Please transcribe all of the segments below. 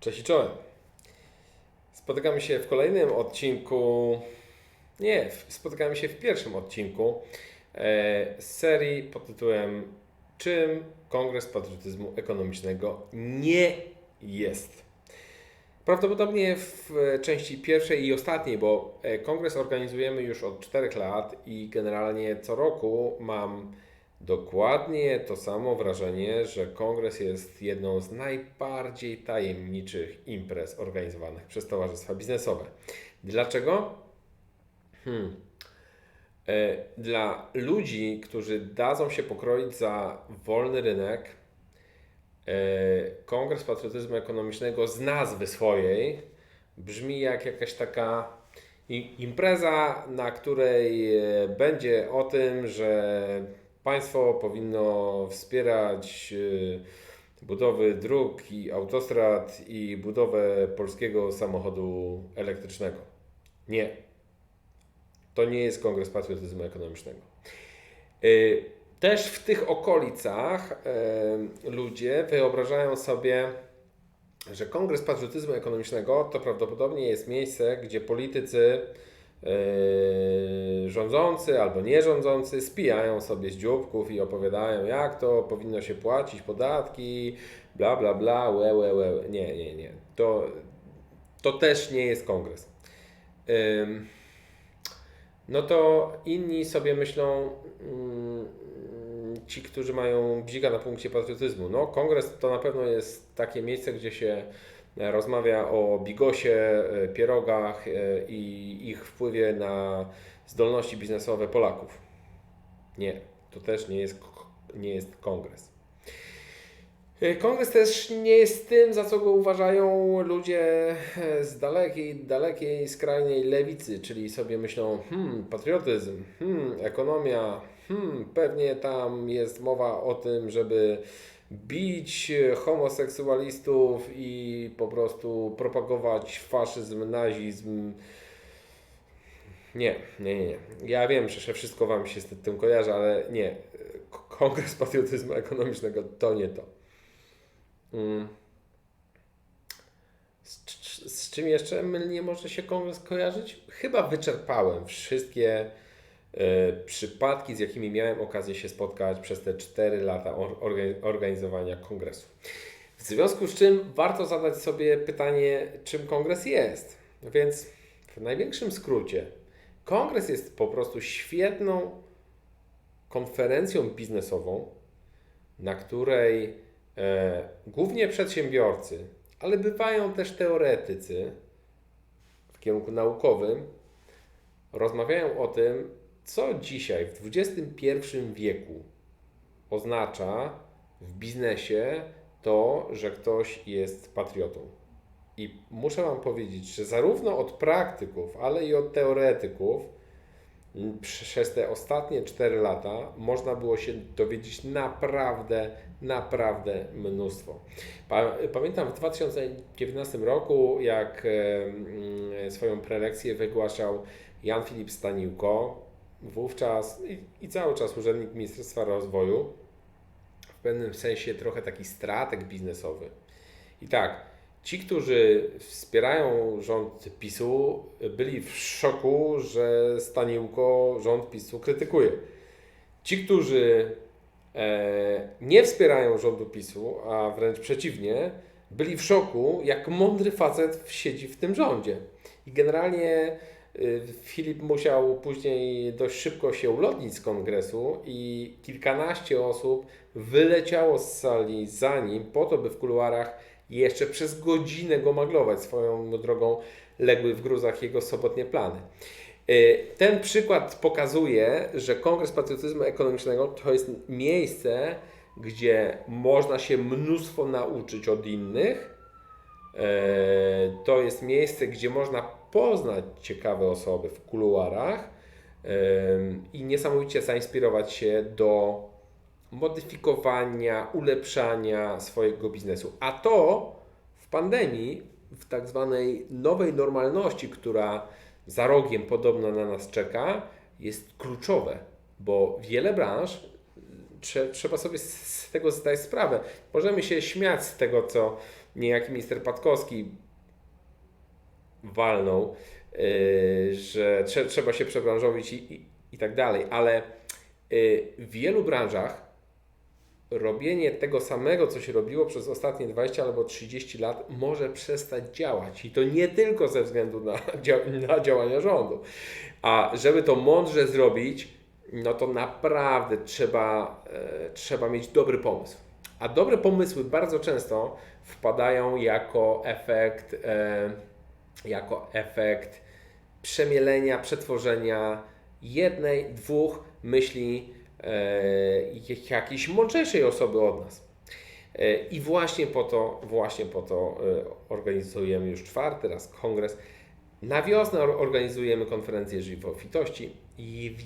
Cześć i czołem. Spotykamy się w kolejnym odcinku. Nie, spotykamy się w pierwszym odcinku e, z serii pod tytułem Czym Kongres Patriotyzmu Ekonomicznego nie jest? Prawdopodobnie w e, części pierwszej i ostatniej, bo e, kongres organizujemy już od 4 lat i generalnie co roku mam dokładnie to samo wrażenie, że kongres jest jedną z najbardziej tajemniczych imprez organizowanych przez towarzystwa biznesowe. Dlaczego? Hmm. E, Dla ludzi, którzy dadzą się pokroić za wolny rynek, e, Kongres Patriotyzmu Ekonomicznego z nazwy swojej brzmi jak jakaś taka impreza, na której e, będzie o tym, że państwo powinno wspierać e, budowy dróg i autostrad i budowę polskiego samochodu elektrycznego. Nie. To nie jest Kongres Patriotyzmu Ekonomicznego. Y, Też w tych okolicach y, ludzie wyobrażają sobie, że Kongres Patriotyzmu Ekonomicznego to prawdopodobnie jest miejsce, gdzie politycy y, rządzący albo nierządzący spijają sobie z dzióbków i opowiadają, jak to powinno się płacić podatki, bla, bla, bla, łe, łe, łe. Nie, nie, nie. To, to też nie jest kongres. Ym, no to inni sobie myślą, mm, ci, którzy mają bzika na punkcie patriotyzmu. No, kongres to na pewno jest takie miejsce, gdzie się e, rozmawia o bigosie, e, pierogach e, i ich wpływie na zdolności biznesowe Polaków. Nie, to też nie jest, nie jest kongres. E, Kongres też nie jest tym, za co go uważają ludzie e, z dalekiej, dalekiej, skrajnej lewicy, czyli sobie myślą, hmm, patriotyzm, hmm, ekonomia, hmm, pewnie tam jest mowa o tym, żeby bić homoseksualistów i po prostu propagować faszyzm, nazizm. Nie, nie, nie. Ja wiem, że wszystko Wam się z tym kojarzy, ale nie. Kongres Patriotyzmu Ekonomicznego to nie to. Mm. Z, z, czym jeszcze mylnie może się kongres kojarzyć? Chyba wyczerpałem wszystkie e, przypadki, z jakimi miałem okazję się spotkać przez te 4 lata or, orga- organizowania kongresu. W związku z czym warto zadać sobie pytanie, czym kongres jest. Więc w największym skrócie, kongres jest po prostu świetną konferencją biznesową, na której e, głównie przedsiębiorcy, ale bywają też teoretycy w kierunku naukowym, rozmawiają o tym, co dzisiaj w XXI wieku oznacza w biznesie to, że ktoś jest patriotą. I muszę Wam powiedzieć, że zarówno od praktyków, ale i od teoretyków przez te ostatnie 4 lata można było się dowiedzieć naprawdę, naprawdę mnóstwo. Pa- Pamiętam w 2019 roku, jak e, swoją prelekcję wygłaszał Jan Filip Staniłko, wówczas i cały czas urzędnik Ministerstwa Rozwoju, w pewnym sensie trochę taki strateg biznesowy. I tak, ci, którzy wspierają rząd PiSu, byli w szoku, że Staniłko rząd PiSu krytykuje. Ci, którzy e, nie wspierają rządu PiSu, a wręcz przeciwnie, byli w szoku, jak mądry facet siedzi w tym rządzie. I generalnie y, Filip musiał później dość szybko się ulotnić z kongresu i kilkanaście osób wyleciało z sali za nim po to, by w kuluarach jeszcze przez godzinę go maglować. Swoją drogą legły w gruzach jego sobotnie plany. Y, Ten przykład pokazuje, że Kongres Patriotyzmu Ekonomicznego to jest miejsce, gdzie można się mnóstwo nauczyć od innych. E, To jest miejsce, gdzie można poznać ciekawe osoby w kuluarach em, i niesamowicie zainspirować się do modyfikowania, ulepszania swojego biznesu. A to w pandemii, w tak zwanej nowej normalności, która za rogiem podobno na nas czeka, jest kluczowe, bo wiele branż trze, trzeba sobie z, tego zdać sprawę. Możemy się śmiać z tego, co niejaki minister Patkowski walnął, yy, że trze, trzeba się przebranżowić i, i, i tak dalej, ale yy, w wielu branżach robienie tego samego, co się robiło przez ostatnie 20 albo 30 lat, może przestać działać. I to nie tylko ze względu na, na działania rządu. A żeby to mądrze zrobić, no to naprawdę trzeba, e, trzeba mieć dobry pomysł. A dobre pomysły bardzo często wpadają jako efekt, e, jako efekt przemielenia, przetworzenia jednej, dwóch myśli jakiejś mądrzejszej osoby od nas. E, I właśnie po to, właśnie po to e, organizujemy już czwarty raz kongres. Na wiosnę or- organizujemy konferencję żywofitości i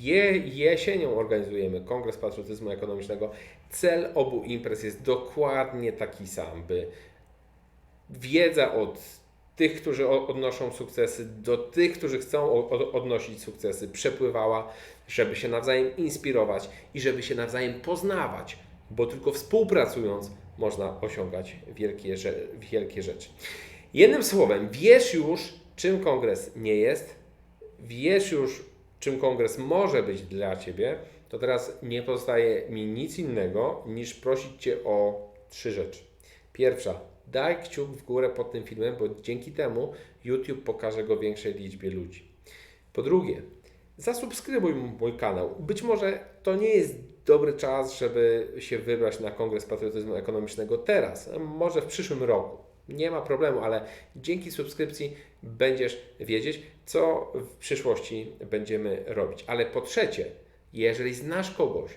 jesienią organizujemy kongres patriotyzmu ekonomicznego. Cel obu imprez jest dokładnie taki sam, by wiedza od tych, którzy odnoszą sukcesy, do tych, którzy chcą odnosić sukcesy, przepływała, żeby się nawzajem inspirować i żeby się nawzajem poznawać, bo tylko współpracując można osiągać wielkie, wielkie rzeczy. Jednym słowem, wiesz już, czym kongres nie jest, wiesz już, czym kongres może być dla Ciebie, to teraz nie pozostaje mi nic innego niż prosić Cię o trzy rzeczy. Pierwsza, daj kciuk w górę pod tym filmem, bo dzięki temu YouTube pokaże go większej liczbie ludzi. Po drugie, zasubskrybuj mój kanał. Być może to nie jest dobry czas, żeby się wybrać na Kongres Patriotyzmu Ekonomicznego teraz, może w przyszłym roku. Nie ma problemu, ale dzięki subskrypcji będziesz wiedzieć, co w przyszłości będziemy robić. Ale po trzecie, jeżeli znasz kogoś,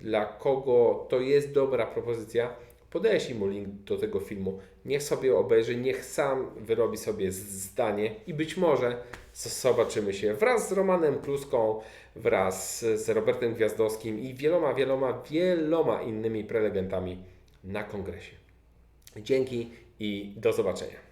dla kogo to jest dobra propozycja, podeślij mu link do tego filmu. Niech sobie obejrzy, niech sam wyrobi sobie zdanie i być może zobaczymy się wraz z Romanem Kluską, wraz z Robertem Gwiazdowskim i wieloma, wieloma, wieloma innymi prelegentami na kongresie. Dzięki i do zobaczenia.